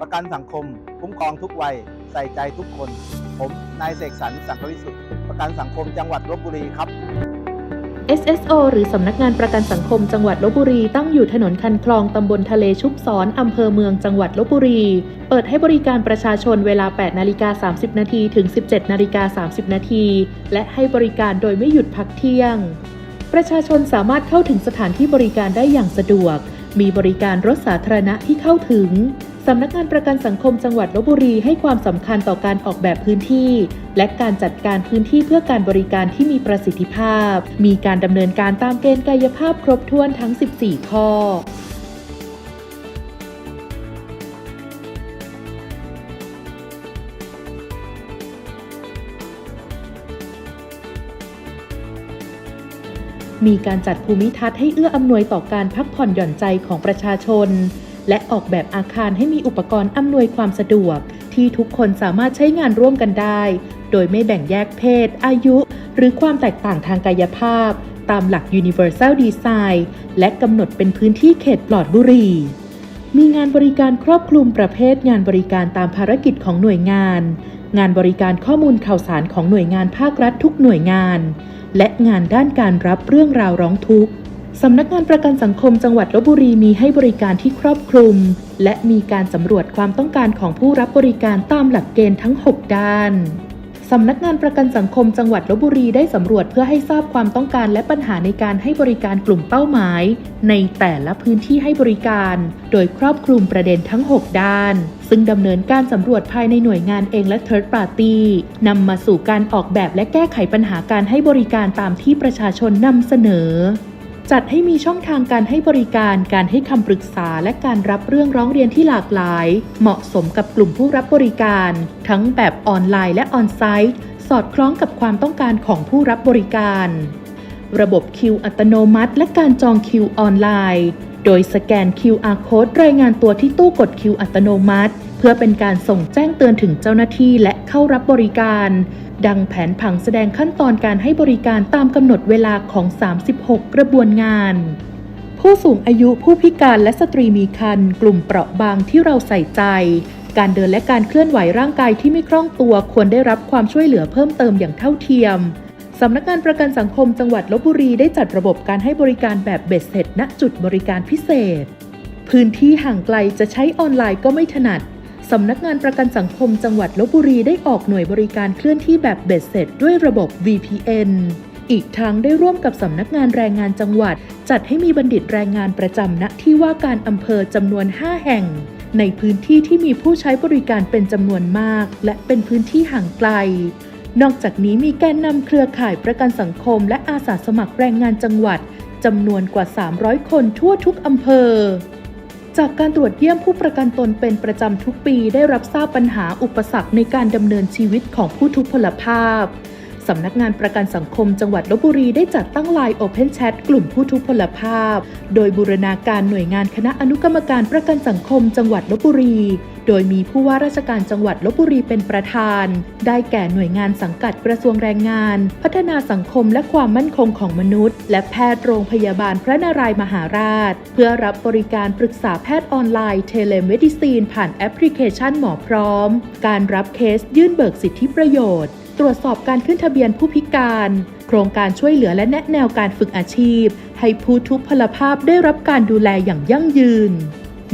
ประกันสังคม คุ้มครองทุกวัย ใส่ใจทุกคน ผมนายเสกสรรสังกวิสุทธิ์ประกันสังคมจังหวัดลบบุรีครับ SSO หรือสำนักงานประกันสังคมจังหวัดลบบุรีตั้งอยู่ถนนคันคลองตำบลทะเลชุบซ้อนอำเภอเมืองจังหวัดลบบุรี เปิดให้บริการประชาชนเวลา 8 นาฬิกา 30 นาทีถึง 17 นาฬิกา 30 นาทีและให้บริการโดยไม่หยุดพักเที่ยง ประชาชนสามารถเข้าถึงสถานที่บริการได้อย่างสะดวก มีบริการรถสาธารณะที่เข้าถึง สำนักงานประกันสังคมจังหวัดลบบุรีให้ความสำคัญต่อการออกแบบพื้นที่ และการจัดการพื้นที่เพื่อการบริการที่มีประสิทธิภาพ มีการดำเนินการตามเกณฑ์กายภาพครบถ้วนทั้ง 14 ข้อมีการจัดภูมิทัศน์ให้เอื้ออำนวยต่อการพักผ่อนหย่อนใจของประชาชน และออกแบบอาคารให้มีอุปกรณ์อำนวยความสะดวก ที่ทุกคนสามารถใช้งานร่วมกันได้ โดยไม่แบ่งแยกเพศ อายุ หรือความแตกต่างทางกายภาพ ตามหลัก Universal Design และกำหนดเป็นพื้นที่เขตปลอดบุหรี่มีงานบริการครอบคลุมประเภทงานบริการตามภารกิจของหน่วยงาน งานบริการข้อมูลข่าวสารของหน่วยงานภาครัฐทุกหน่วยงาน และงานด้านการรับเรื่องราวร้องทุกข์ สำนักงานประกันสังคมจังหวัดลบบุรีมีให้บริการที่ครอบคลุม และมีการสำรวจความต้องการของผู้รับบริการตามหลักเกณฑ์ทั้ง 6 ด้านสำนักงานประกันสังคมจังหวัดลบบุรีได้สำรวจเพื่อให้ทราบความต้องการและปัญหาในการให้บริการกลุ่มเป้าหมาย ในแต่ละพื้นที่ให้บริการ โดยครอบคลุมประเด็นทั้ง 6 ด้าน ซึ่งดำเนินการสำรวจภายในหน่วยงานเองและ Third Party นำมาสู่การออกแบบและแก้ไขปัญหาการให้บริการตามที่ประชาชนนำเสนอ จัดให้มีช่องทางการให้บริการ การให้คำปรึกษา และการรับเรื่องร้องเรียนที่หลากหลาย เหมาะสมกับกลุ่มผู้รับบริการ ทั้งแบบออนไลน์และออนไซต์ สอดคล้องกับความต้องการของผู้รับบริการ ระบบคิวอัตโนมัติ และการจองคิวออนไลน์ โดยสแกน QR Code รายงานตัวที่ตู้กดคิวอัตโนมัติ เพื่อเป็นการส่งแจ้งเตือนถึงเจ้าหน้าที่และเข้ารับบริการ ดังแผนผังแสดงขั้นตอนการให้บริการตามกำหนดเวลาของ 36 กระบวนงาน ผู้สูงอายุผู้พิการและสตรีมีครรภ์กลุ่มเปราะบางที่เราใส่ใจ การเดินและการเคลื่อนไหวร่างกายที่ไม่คล่องตัวควรได้รับความช่วยเหลือเพิ่มเติมอย่างเท่าเทียมสำนักงานประกันสังคมจังหวัดลบบุรีได้จัดระบบการให้บริการแบบเบ็ดเสร็จณจุดบริการพิเศษ พื้นที่ห่างไกลจะใช้ออนไลน์ก็ไม่ถนัด สำนักงานประกันสังคมจังหวัดลบบุรีได้ออกหน่วยบริการเคลื่อนที่แบบเบ็ดเสร็จด้วยระบบ VPN อีกทั้งได้ร่วมกับสำนักงานแรงงานจังหวัด จัดให้มีบัณฑิตแรงงานประจำณที่ว่าการอำเภอจำนวน 5 แห่ง ในพื้นที่ที่มีผู้ใช้บริการเป็นจำนวนมาก และเป็นพื้นที่ห่างไกล นอกจากนี้มีแกนนำเครือข่ายประกันสังคม และอาสาสมัครแรงงานจังหวัดจำนวนกว่า 300 คนทั่วทุกอำเภอ จากการตรวจเยี่ยมผู้ประกันตนเป็นประจำทุกปีได้รับทราบปัญหาอุปสรรคในการดำเนินชีวิตของผู้ทุพพลภาพ สำนักงานประกันสังคมจังหวัดลบบุรีได้จัดตั้งไลน์ Open Chat กลุ่มผู้ทุพพลภาพ โดยบูรณาการหน่วยงานคณะอนุกรรมการประกันสังคมจังหวัดลบบุรี โดยมีผู้ว่าราชการจังหวัดลบบุรีเป็นประธาน ได้แก่หน่วยงานสังกัดกระทรวงแรงงาน พัฒนาสังคมและความมั่นคงของมนุษย์ และแพทย์โรงพยาบาลพระนารายมหาราช เพื่อรับบริการปรึกษาแพทย์ออนไลน์เทเลเมดิซีนผ่านแอปพลิเคชันหมอพร้อม การรับเคสยื่นเบิกสิทธิประโยชน์ ตรวจสอบการขึ้นทะเบียนผู้พิการ โครงการช่วยเหลือและแนะแนวการฝึกอาชีพ ให้ผู้ทุพพลภาพได้รับการดูแลอย่างยั่งยืน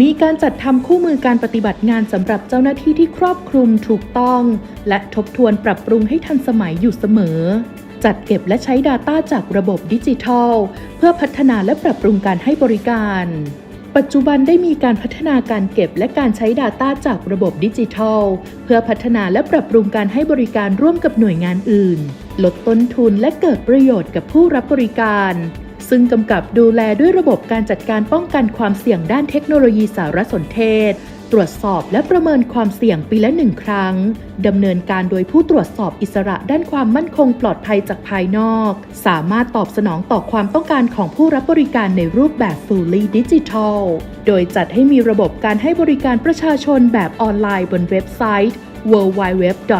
มีการจัดทำคู่มือการปฏิบัติงานสำหรับเจ้าหน้าที่ที่ครอบคลุมถูกต้อง และทบทวนปรับปรุงให้ทันสมัยอยู่เสมอ จัดเก็บและใช้ Data จากระบบดิจิทัล เพื่อพัฒนาและปรับปรุงการให้บริการ ปัจจุบันได้มีการพัฒนาการเก็บและการใช้ Data จากระบบดิจิทัล เพื่อพัฒนาและปรับปรุงการให้บริการร่วมกับหน่วยงานอื่น ลดต้นทุนและเกิดประโยชน์กับผู้รับบริการ ซึ่งกำกับดูแลด้วยระบบการจัดการป้องกันความเสี่ยงด้านเทคโนโลยีสารสนเทศ ตรวจสอบและประเมินความเสี่ยงปีละหนึ่งครั้ง ดำเนินการโดยผู้ตรวจสอบอิสระด้านความมั่นคงปลอดภัยจากภายนอก สามารถตอบสนองต่อความต้องการของผู้รับบริการในรูปแบบ fully digital โดยจัดให้มีระบบการให้บริการประชาชนแบบออนไลน์บนเว็บไซต์ www.sso.go.th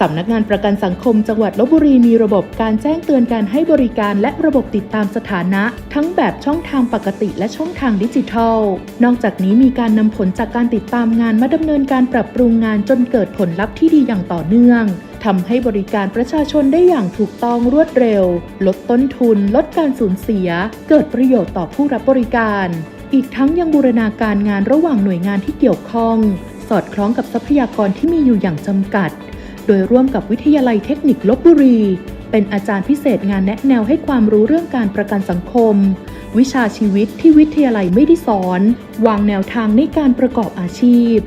สำนักงานประกันสังคมจังหวัดลบบุรีมีระบบการแจ้งเตือนการให้บริการและระบบติดตามสถานะ ทั้งแบบช่องทางปกติและช่องทางดิจิทัล นอกจากนี้มีการนำผลจากการติดตามงานมาดำเนินการปรับปรุงงานจนเกิดผลลัพธ์ที่ดีอย่างต่อเนื่องทำให้บริการประชาชนได้อย่างถูกต้องรวดเร็ว ลดต้นทุน ลดการสูญเสีย เกิดประโยชน์ต่อผู้รับบริการ อีกทั้งยังบูรณาการงานระหว่างหน่วยงานที่เกี่ยวข้อง สอดคล้องกับทรัพยากรที่มีอยู่อย่างจำกัด โดยร่วมกับวิทยาลัยเทคนิคลบบุรี เป็นอาจารย์พิเศษงานแนะแนวให้ความรู้เรื่องการประกันสังคม วิชาชีวิตที่วิทยาลัยไม่ได้สอน วางแนวทางในการประกอบอาชีพ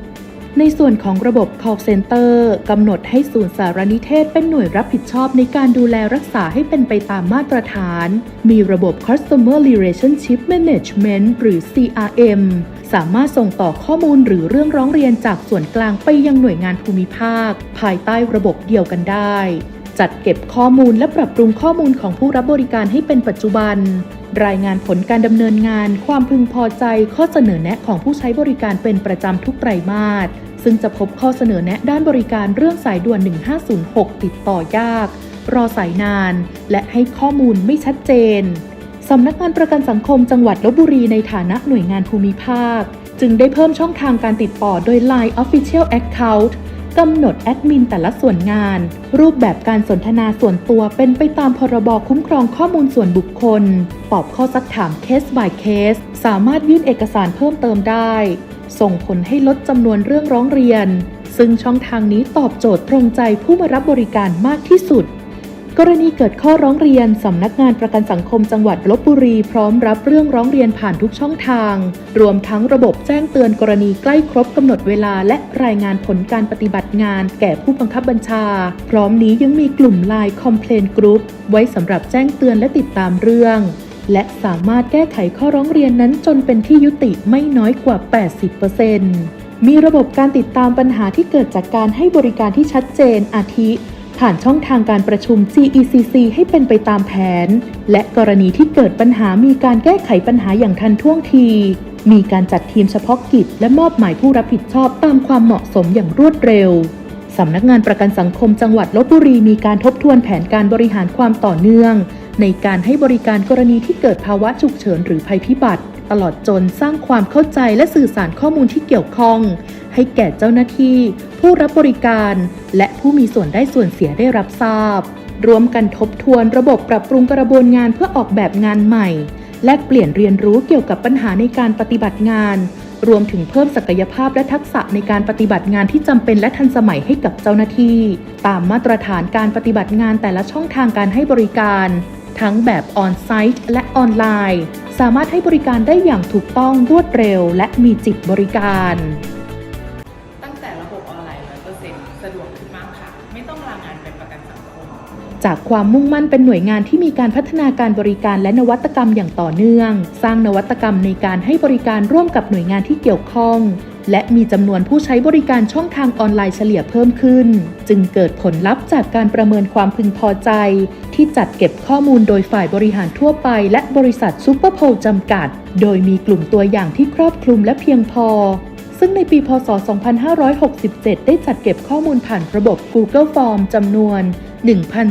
ในส่วนของระบบ call center กำหนดให้ศูนย์สารนิเทศเป็นหน่วยรับผิดชอบในการดูแลรักษาให้เป็นไปตามมาตรฐาน มีระบบ customer relationship management หรือ CRM สามารถส่งต่อข้อมูลหรือเรื่องร้องเรียนจากส่วนกลางไปยังหน่วยงานภูมิภาค ภายใต้ระบบเดียวกันได้ จัดเก็บข้อมูลและปรับปรุงข้อมูลของผู้รับบริการให้เป็นปัจจุบัน รายงานผลการดำเนินงาน ความพึงพอใจ ข้อเสนอแนะของผู้ใช้บริการเป็นประจำทุกไตรมาส ซึ่งจะพบข้อเสนอแนะด้านบริการเรื่องสายด่วน 1506 ติดต่อยาก รอสายนาน และให้ข้อมูลไม่ชัดเจนสำนักงานประกันสังคมจังหวัดลบบุรีในฐานะหน่วยงานภูมิภาค จึงได้เพิ่มช่องทางการติดต่อโดย Line Official Account กำหนดแอดมินแต่ละส่วนงาน รูปแบบการสนทนาส่วนตัวเป็นไปตามพรบคุ้มครองข้อมูลส่วนบุคคล ตอบข้อซักถามเคส by เคส สามารถยื่นเอกสารเพิ่มเติมได้ ส่งผลให้ลดจำนวนเรื่องร้องเรียน ซึ่งช่องทางนี้ตอบโจทย์ตรงใจผู้มารับบริการมากที่สุด กรณีเกิดข้อร้องเรียน สำนักงานประกันสังคมจังหวัดลบบุรีพร้อมรับเรื่องร้องเรียนผ่านทุกช่องทาง รวมทั้งระบบแจ้งเตือนกรณีใกล้ครบกำหนดเวลา และรายงานผลการปฏิบัติงาน แก่ผู้บังคับบัญชา พร้อมนี้ยังมีกลุ่ม Line Complaint Group ไว้สำหรับแจ้งเตือนและติดตามเรื่อง และสามารถแก้ไขข้อร้องเรียนนั้นจนเป็นที่ยุติไม่น้อยกว่า 80%มีระบบการติดตามปัญหาที่เกิดจากการให้บริการที่ชัดเจนอาทิ ผ่านช่องทางการประชุม GECC ให้เป็นไปตามแผน และกรณีที่เกิดปัญหามีการแก้ไขปัญหาอย่างทันท่วงที มีการจัดทีมเฉพาะกิจ และมอบหมายผู้รับผิดชอบตามความเหมาะสมอย่างรวดเร็วสำนักงานประกันสังคมจังหวัดลบบุรีมีการทบทวนแผนการบริหารความต่อเนื่อง ในการให้บริการกรณีที่เกิดภาวะฉุกเฉินหรือภัยพิบัติ ตลอดจนสร้างความเข้าใจและสื่อสารข้อมูลที่เกี่ยวข้อง ให้แก่เจ้าหน้าที่ ผู้รับบริการ และผู้มีส่วนได้ส่วนเสียได้รับทราบรวมกันทบทวนระบบปรับปรุงกระบวนงานเพื่อออกแบบงานใหม่ แลกเปลี่ยนเรียนรู้เกี่ยวกับปัญหาในการปฏิบัติงาน รวมถึงเพิ่มศักยภาพและทักษะในการปฏิบัติงานที่จำเป็นและทันสมัยให้กับเจ้าหน้าที่ ตามมาตรฐานการปฏิบัติงานแต่ละช่องทางการให้บริการ ทั้งแบบออนไซต์และออนไลน์ สามารถให้บริการได้อย่างถูกต้องรวดเร็ว และมีจิตบริการ ตั้งแต่ระบบออนไลน์100%สะดวกขึ้นมากค่ะ ไม่ต้องลางานไปประกันสังคม จากความมุ่งมั่นเป็นหน่วยงานที่มีการพัฒนาการบริการและนวัตกรรมอย่างต่อเนื่อง สร้างนวัตกรรมในการให้บริการร่วมกับหน่วยงานที่เกี่ยวข้อง และมีจำนวนผู้ใช้บริการช่องทางออนไลน์เฉลี่ยเพิ่มขึ้น จึงเกิดผลลัพธ์จากการประเมินความพึงพอใจ ที่จัดเก็บข้อมูลโดยฝ่ายบริหารทั่วไป และบริษัทซูเปอร์โพลจำกัด โดยมีกลุ่มตัวอย่างที่ครอบคลุมและเพียงพอ ซึ่งในปีพศ 2567 ได้จัดเก็บข้อมูลผ่านระบบ Google Form จำนวน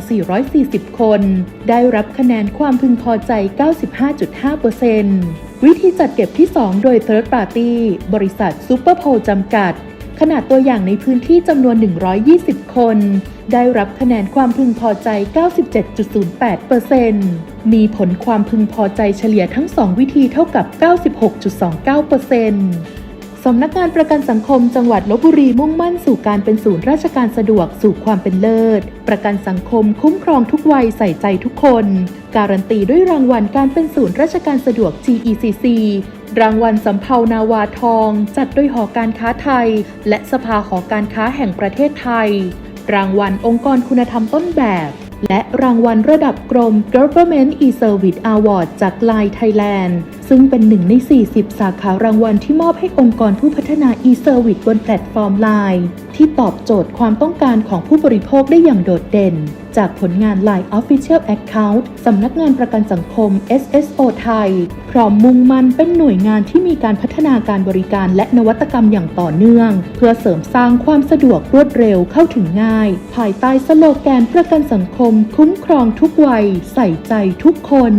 1,440 คน ได้รับคะแนนความพึงพอใจ 95.5% วิธีจัดเก็บที่ 2 โดย Third Party บริษัทซูเปอร์โพลจำกัด ขนาดตัวอย่างในพื้นที่จำนวน 120 คน ได้รับคะแนนความพึงพอใจ 97.08%มีผลความพึงพอใจเฉลี่ยทั้ง 2 วิธีเท่ากับ 96.29% สำนักงานประกันสังคมจังหวัดลบบุรีมุ่งมั่นสู่การเป็นศูนย์ราชการสะดวกสู่ความเป็นเลิศ ประกันสังคมคุ้มครองทุกวัยใส่ใจทุกคน การันตีด้วยรางวัลการเป็นศูนย์ราชการสะดวก GECC รางวัลสำเภานาวาทอง จัดโดยหอการค้าไทย และสภาหอการค้าแห่งประเทศไทย รางวัลองค์กรคุณธรรมต้นแบบ และรางวัลระดับกรม Government e-Service Award จาก Line Thailand ซึ่งเป็นหนึ่งใน 40 สาขารางวัลที่มอบให้องค์กรผู้พัฒนา e-Service บนแพลตฟอร์ม Line ที่ตอบโจทย์ความต้องการของผู้บริโภคได้อย่างโดดเด่น จากผลงาน Line Official Account สำนักงานประกันสังคม SSO ไทย พร้อมมุ่งมั่นเป็นหน่วยงานที่มีการพัฒนาการบริการและนวัตกรรมอย่างต่อเนื่อง เพื่อเสริมสร้างความสะดวกรวดเร็วเข้าถึงง่าย ภายใต้สโลแกนประกันสังคม คุ้มครองทุกวัย ใส่ใจทุกคน